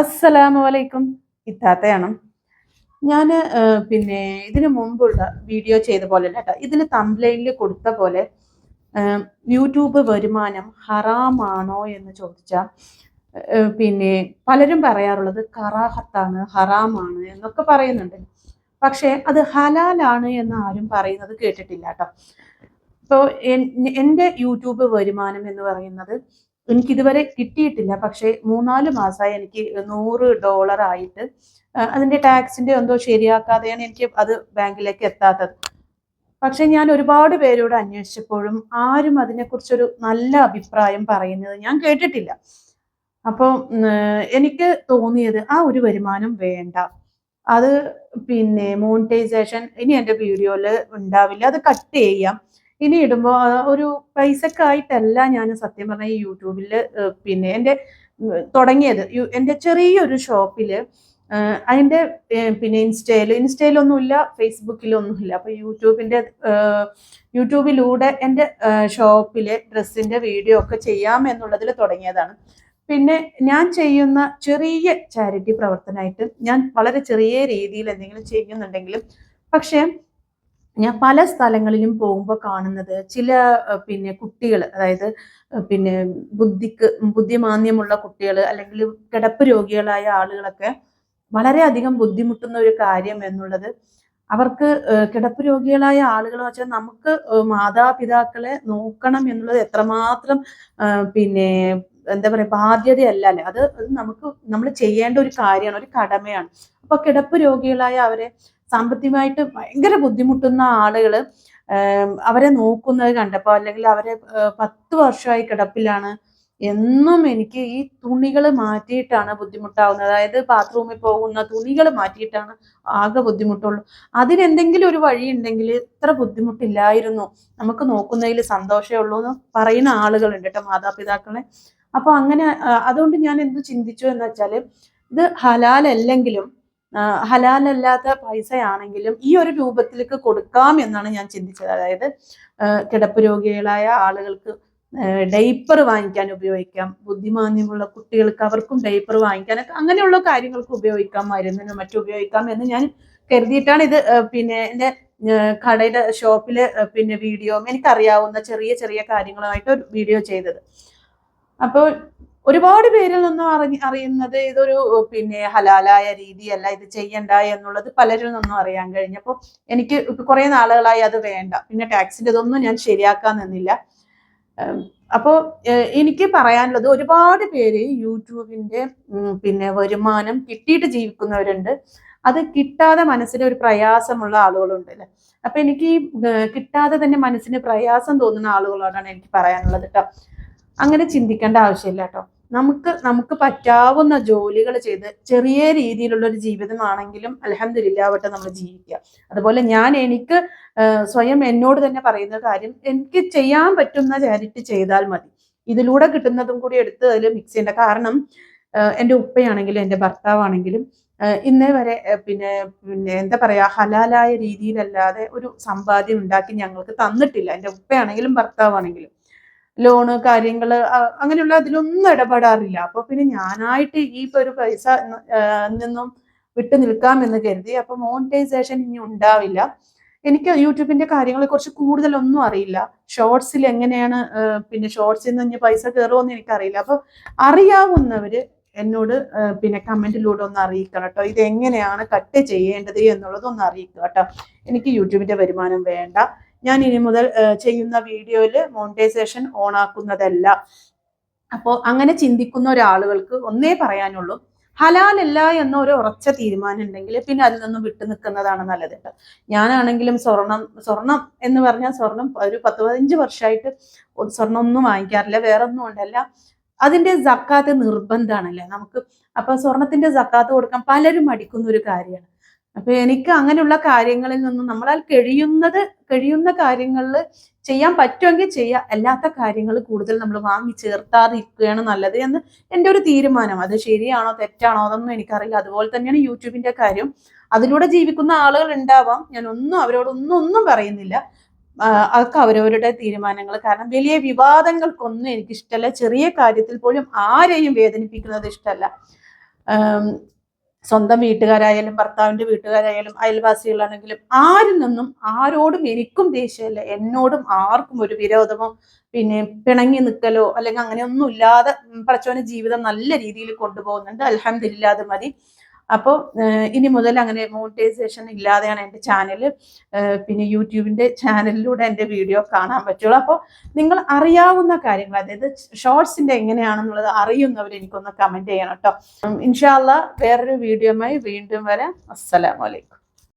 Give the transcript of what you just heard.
അസ്സലാമു അലൈക്കും. ഇത്താത്തയാണ്. ഞാൻ പിന്നെ ഇതിനു മുമ്പുള്ള വീഡിയോ ചെയ്ത പോലെ കേട്ടോ. ഇതിന് തംബ്ലൈനിൽ കൊടുത്ത പോലെ യൂട്യൂബ് വരുമാനം ഹറാമാണോ എന്ന് ചോദിച്ചാൽ പിന്നെ പലരും പറയാറുള്ളത് കറാഹത്താണ് ഹറാമാണ് എന്നൊക്കെ പറയുന്നുണ്ട്. പക്ഷേ അത് ഹലാലാണ് എന്ന് ആരും പറയുന്നത് കേട്ടിട്ടില്ല കേട്ടോ. ഇപ്പോൾ എന്റെ യൂട്യൂബ് വരുമാനം എന്ന് പറയുന്നത് എനിക്ക് ഇതുവരെ കിട്ടിയിട്ടില്ല. പക്ഷേ മൂന്നാൽ മാസമായി എനിക്ക് നൂറ് ഡോളർ ആയിട്ട് അതിന്റെ ടാക്സിന്റെ എന്തോ ശരിയാക്കാതെയാണ് എനിക്ക് അത് ബാങ്കിലേക്ക് എത്താത്തത്. പക്ഷെ ഞാൻ ഒരുപാട് പേരോട് അന്വേഷിച്ചപ്പോഴും ആരും അതിനെക്കുറിച്ചൊരു നല്ല അഭിപ്രായം പറയുന്നത് ഞാൻ കേട്ടിട്ടില്ല. അപ്പോൾ എനിക്ക് തോന്നിയത് ആ ഒരു വരുമാനം വേണ്ട. അത് പിന്നെ മോണിറ്റൈസേഷൻ ഇനി എന്റെ വീഡിയോയിൽ ഉണ്ടാവില്ല. അത് കട്ട് ചെയ്യാം. ഇനി ഇടുമ്പോൾ ഒരു പൈസക്കായിട്ടല്ല ഞാൻ സത്യം പറഞ്ഞ ഈ യൂട്യൂബിൽ പിന്നെ എന്റെ തുടങ്ങിയത്. എന്റെ ചെറിയൊരു ഷോപ്പിൽ അതിന്റെ പിന്നെ ഇൻസ്റ്റയിൽ ഇൻസ്റ്റയിലൊന്നുമില്ല ഫേസ്ബുക്കിലൊന്നുമില്ല. അപ്പോൾ യൂട്യൂബിന്റെ യൂട്യൂബിലൂടെ എന്റെ ഷോപ്പിലെ ഡ്രസ്സിന്റെ വീഡിയോ ഒക്കെ ചെയ്യാം എന്നുള്ളതിൽ തുടങ്ങിയതാണ്. പിന്നെ ഞാൻ ചെയ്യുന്ന ചെറിയ ചാരിറ്റി പ്രവർത്തനമായിട്ട് ഞാൻ വളരെ ചെറിയ രീതിയിൽ എന്തെങ്കിലും ചെയ്യുന്നുണ്ടെങ്കിലും പക്ഷേ ഞാൻ പല സ്ഥലങ്ങളിലും പോകുമ്പോൾ കാണുന്നത് ചില പിന്നെ കുട്ടികൾ അതായത് പിന്നെ ബുദ്ധിക്ക് ബുദ്ധിമാന്യമുള്ള കുട്ടികൾ അല്ലെങ്കിൽ കിടപ്പ് രോഗികളായ ആളുകളൊക്കെ വളരെയധികം ബുദ്ധിമുട്ടുന്ന ഒരു കാര്യം എന്നുള്ളത് അവർക്ക് കിടപ്പ് രോഗികളായ ആളുകൾ വെച്ചാൽ നമുക്ക് മാതാപിതാക്കളെ നോക്കണം എന്നുള്ളത് എത്രമാത്രം പിന്നെ എന്താ പറയുക ബാധ്യതയല്ല അല്ലേ? അത് അത് നമുക്ക് നമ്മൾ ചെയ്യേണ്ട ഒരു കാര്യമാണ് ഒരു കടമയാണ്. അപ്പൊ കിടപ്പ് രോഗികളായ അവരെ സാമ്പത്തികമായിട്ട് ഭയങ്കര ബുദ്ധിമുട്ടുന്ന ആളുകൾ അവരെ നോക്കുന്നത് കണ്ടപ്പോൾ അല്ലെങ്കിൽ അവരെ പത്ത് വർഷമായി കിടപ്പിലാണ് എന്നും എനിക്ക് ഈ തുണികൾ മാറ്റിയിട്ടാണ് ബുദ്ധിമുട്ടാവുന്നത്. അതായത് ബാത്റൂമിൽ പോകുന്ന തുണികൾ മാറ്റിയിട്ടാണ് ആകെ ബുദ്ധിമുട്ടുള്ളൂ. അതിനെന്തെങ്കിലും ഒരു വഴി ഉണ്ടെങ്കിൽ ഇത്ര ബുദ്ധിമുട്ടില്ലായിരുന്നു. നമുക്ക് നോക്കുന്നതിൽ സന്തോഷമേ ഉള്ളൂ എന്ന് പറയുന്ന ആളുകളുണ്ട് കേട്ടോ മാതാപിതാക്കളെ. അപ്പൊ അങ്ങനെ അതുകൊണ്ട് ഞാൻ എന്ത് ചിന്തിച്ചു എന്ന് വെച്ചാൽ ഇത് ഹലാലല്ലെങ്കിലും ഹലാലല്ലാത്ത പൈസയാണെങ്കിലും ഈ ഒരു രൂപത്തിലേക്ക് കൊടുക്കാം എന്നാണ് ഞാൻ ചിന്തിച്ചത്. അതായത് കിടപ്പ് രോഗികളായ ആളുകൾക്ക് ഡൈപ്പർ വാങ്ങിക്കാൻ ഉപയോഗിക്കാം. ബുദ്ധിമാന്യമുള്ള കുട്ടികൾക്ക് അവർക്കും ഡൈപ്പർ വാങ്ങിക്കാനൊക്കെ അങ്ങനെയുള്ള കാര്യങ്ങൾക്ക് ഉപയോഗിക്കാം. മരുന്നിനും മറ്റും ഉപയോഗിക്കാം എന്ന് ഞാൻ കരുതിയിട്ടാണ് ഇത് പിന്നെ എന്റെ കടയുടെ ഷോപ്പിൽ പിന്നെ വീഡിയോ എനിക്കറിയാവുന്ന ചെറിയ ചെറിയ കാര്യങ്ങളുമായിട്ട് ഒരു വീഡിയോ ചെയ്തത്. അപ്പോൾ ഒരുപാട് പേരിൽ നിന്നും അറിഞ്ഞ് അറിയുന്നത് ഇതൊരു പിന്നെ ഹലാലായ രീതിയല്ല ഇത് ചെയ്യണ്ട എന്നുള്ളത് പലരിൽ നിന്നും അറിയാൻ കഴിഞ്ഞപ്പോൾ എനിക്ക് കുറെ നാളുകളായി അത് വേണ്ട. പിന്നെ ടാക്സിന്റെ ഇതൊന്നും ഞാൻ ശരിയാക്കാൻ നിന്നില്ല. അപ്പോൾ അപ്പോ എനിക്ക് പറയാനുള്ളത് ഒരുപാട് പേര് യൂട്യൂബിന്റെ പിന്നെ വരുമാനം കിട്ടിയിട്ട് ജീവിക്കുന്നവരുണ്ട്. അത് കിട്ടാതെ മനസ്സിന് ഒരു പ്രയാസമുള്ള ആളുകളുണ്ട് അല്ലെ? അപ്പൊ എനിക്ക് കിട്ടാതെ തന്നെ മനസ്സിന് പ്രയാസം തോന്നുന്ന ആളുകളോടാണ് എനിക്ക് പറയാനുള്ളത് കേട്ടോ. അങ്ങനെ ചിന്തിക്കേണ്ട ആവശ്യമില്ല കേട്ടോ. നമുക്ക് നമുക്ക് പറ്റാവുന്ന ജോലികൾ ചെയ്ത് ചെറിയ രീതിയിലുള്ള ഒരു ജീവിതമാണെങ്കിലും അലഹമില്ലാവട്ടെ നമ്മൾ ജീവിക്കുക. അതുപോലെ ഞാൻ എനിക്ക് സ്വയം എന്നോട് തന്നെ പറയുന്ന കാര്യം എനിക്ക് ചെയ്യാൻ പറ്റുന്ന ചാരിറ്റി ചെയ്താൽ മതി. ഇതിലൂടെ കിട്ടുന്നതും കൂടി എടുത്ത് അതിൽ മിക്സ് ചെയ്യേണ്ട. കാരണം എന്റെ ഉപ്പയാണെങ്കിലും എന്റെ ഭർത്താവാണെങ്കിലും ഇന്നേ വരെ പിന്നെ പിന്നെ എന്താ പറയാ ഹലാലായ രീതിയിലല്ലാതെ ഒരു സമ്പാദ്യം ഉണ്ടാക്കി ഞങ്ങൾക്ക് തന്നിട്ടില്ല. എന്റെ ഉപ്പയാണെങ്കിലും ഭർത്താവാണെങ്കിലും. ലോണ് കാര്യങ്ങൾ അങ്ങനെയുള്ള അതിലൊന്നും ഇടപെടാറില്ല. അപ്പൊ പിന്നെ ഞാനായിട്ട് ഈ ഒരു പൈസ നിന്നും വിട്ടു നിൽക്കാം എന്ന് കരുതി. അപ്പൊ മോണിറ്റൈസേഷൻ ഇനി ഉണ്ടാവില്ല. എനിക്ക് യൂട്യൂബിന്റെ കാര്യങ്ങളെ കുറിച്ച് കൂടുതലൊന്നും അറിയില്ല. ഷോർട്സിൽ എങ്ങനെയാണ് പിന്നെ ഷോർട്സിൽ നിന്ന് ഇനി പൈസ കയറുമെന്ന് എനിക്കറിയില്ല. അപ്പൊ അറിയാവുന്നവര് എന്നോട് പിന്നെ കമന്റിലൂടെ ഒന്ന് അറിയിക്കണം കേട്ടോ ഇത് എങ്ങനെയാണ് കട്ട് ചെയ്യേണ്ടത് എന്നുള്ളത് ഒന്ന് അറിയിക്കുക കേട്ടോ എനിക്ക് യൂട്യൂബിന്റെ വരുമാനം വേണ്ട. ഞാൻ ഇനി മുതൽ ചെയ്യുന്ന വീഡിയോയിൽ മോണിറ്റൈസേഷൻ ഓൺ ആക്കുന്നതല്ല അപ്പോൾ അങ്ങനെ ചിന്തിക്കുന്ന ഒരാളുകൾക്ക് ഒന്നേ പറയാനുള്ളൂ ഹലാലല്ല എന്ന ഒരു ഉറച്ച തീരുമാനം ഉണ്ടെങ്കിൽ പിന്നെ അതിൽ നിന്നും വിട്ടു നിൽക്കുന്നതാണ് നല്ലത് ഞാനാണെങ്കിലും സ്വർണം സ്വർണം എന്ന് പറഞ്ഞാൽ സ്വർണം ഒരു പത്ത് പതിനഞ്ച് വർഷമായിട്ട് സ്വർണം ഒന്നും വാങ്ങിക്കാറില്ല വേറെ ഒന്നും ഉണ്ടല്ല അതിന്റെ സക്കാത്ത് നിർബന്ധമാണല്ലേ? നമുക്ക് അപ്പൊ സ്വർണത്തിന്റെ സക്കാത്ത് കൊടുക്കാൻ പലരും മടിക്കുന്ന ഒരു കാര്യമാണ്. അപ്പൊ എനിക്ക് അങ്ങനെയുള്ള കാര്യങ്ങളിൽ നിന്നും നമ്മളാൽ കഴിയുന്നത് കഴിയുന്ന കാര്യങ്ങളിൽ ചെയ്യാൻ പറ്റുമെങ്കിൽ ചെയ്യുക അല്ലാത്ത കാര്യങ്ങൾ കൂടുതൽ നമ്മൾ വാങ്ങി ചേർത്താതിരിക്കുകയാണ് നല്ലത് എന്ന് എന്റെ ഒരു തീരുമാനം. അത് ശരിയാണോ തെറ്റാണോ അതൊന്നും എനിക്കറിയില്ല. അതുപോലെ തന്നെയാണ് യൂട്യൂബിന്റെ കാര്യം. അതിലൂടെ ജീവിക്കുന്ന ആളുകൾ ഉണ്ടാവാം. ഞാൻ ഒന്നും അവരോടൊന്നും ഒന്നും പറയുന്നില്ല. അതൊക്കെ അവരവരുടെ തീരുമാനങ്ങൾ. കാരണം വലിയ വിവാദങ്ങൾക്കൊന്നും എനിക്ക് ഇഷ്ടമല്ല ചെറിയ കാര്യത്തിൽ പോലും ആരെയും വേദനിപ്പിക്കുന്നത് ഇഷ്ടമല്ല സ്വന്തം വീട്ടുകാരായാലും ഭർത്താവിന്റെ വീട്ടുകാരായാലും അയൽവാസികളാണെങ്കിലും ആരിൽ നിന്നും ആരോടും എനിക്കും ദേഷ്യമില്ല. എന്നോടും ആർക്കും ഒരു വിരോധമോ പിന്നെ പിണങ്ങി നിൽക്കലോ അല്ലെങ്കിൽ അങ്ങനെയൊന്നും ഇല്ലാതെ ഉം, ജീവിതം നല്ല രീതിയിൽ കൊണ്ടുപോകുന്നുണ്ട്. അലഹമില്ലാതെ മതി. അപ്പോൾ ഇനി മുതൽ അങ്ങനെ മോണിറ്റൈസേഷൻ ഇല്ലാതെയാണ് എന്റെ ചാനൽ പിന്നെ യൂട്യൂബിന്റെ ചാനലിലൂടെ എന്റെ വീഡിയോ കാണാൻ പറ്റുള്ളൂ. അപ്പോൾ നിങ്ങൾ അറിയാവുന്ന കാര്യങ്ങൾ അതായത് ഷോർട്സിന്റെ എങ്ങനെയാണെന്നുള്ളത് അറിയുന്നവർ എനിക്കൊന്ന് കമന്റ് ചെയ്യണം കേട്ടോ ഇൻഷാല്ല വേറൊരു വീഡിയോയുമായി വീണ്ടും വരാം. അസ്സലാമലൈക്കും